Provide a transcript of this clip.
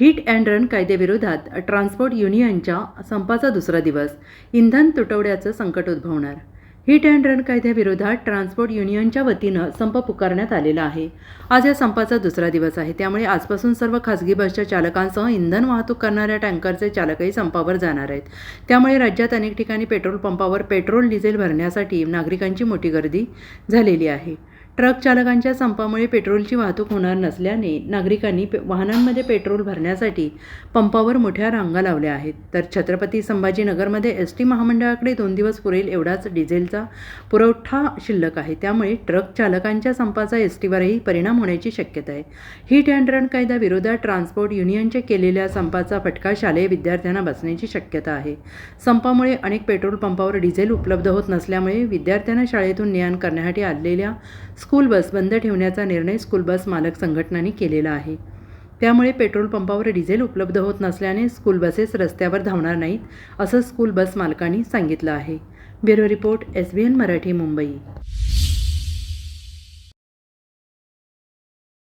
Hit and run कायद्याविरोधात transport युनियनच्या संपाचा दुसरा दिवस इंधन तुटवड्याचं संकट उद्भवणार. हिट अँड रन कायद्याविरोधात ट्रान्सपोर्ट युनियनच्या वतीनं संप पुकारण्यात आलेला आहे. आज या संपाचा दुसरा दिवस आहे. त्यामुळे आजपासून सर्व खासगी बसच्या चालकांसह इंधन वाहतूक करणाऱ्या टँकरचे चालकही संपावर जाणार आहेत. त्यामुळे राज्यात अनेक ठिकाणी पेट्रोल पंपावर पेट्रोल डिझेल भरण्यासाठी नागरिकांची मोठी गर्दी झालेली आहे. ट्रक चालकांच्या संपामुळे पेट्रोलची वाहतूक होणार नसल्याने नागरिकांनी पे वाहनांमध्ये पेट्रोल भरण्यासाठी पंपावर मोठ्या रांगा लावल्या आहेत. तर छत्रपती संभाजीनगरमध्ये एस टी महामंडळाकडे दोन दिवस पुरेल एवढाच डिझेलचा पुरवठा शिल्लक आहे. त्यामुळे ट्रक चालकांच्या संपाचा एस टीवरही परिणाम होण्याची शक्यता आहे. हिट अँड रन कायदा विरोधात ट्रान्सपोर्ट युनियनच्या केलेल्या संपाचा फटका शालेय विद्यार्थ्यांना बसण्याची शक्यता आहे. संपामुळे अनेक पेट्रोल पंपावर डिझेल उपलब्ध होत नसल्यामुळे विद्यार्थ्यांना शाळेतून ने आण करण्यासाठी आलेल्या स्कूल बस बंद ठेवण्याचा निर्णय स्कूल बस मालक संघटनांनी केलेला आहे. त्यामुळे पेट्रोल पंपावर डिझेल उपलब्ध होत नसल्याने स्कूल बसेस रस्त्यावर धावणार नाहीत असं स्कूल बस मालकांनी सांगितलं आहे. Bureau report S B N Marathi Mumbai.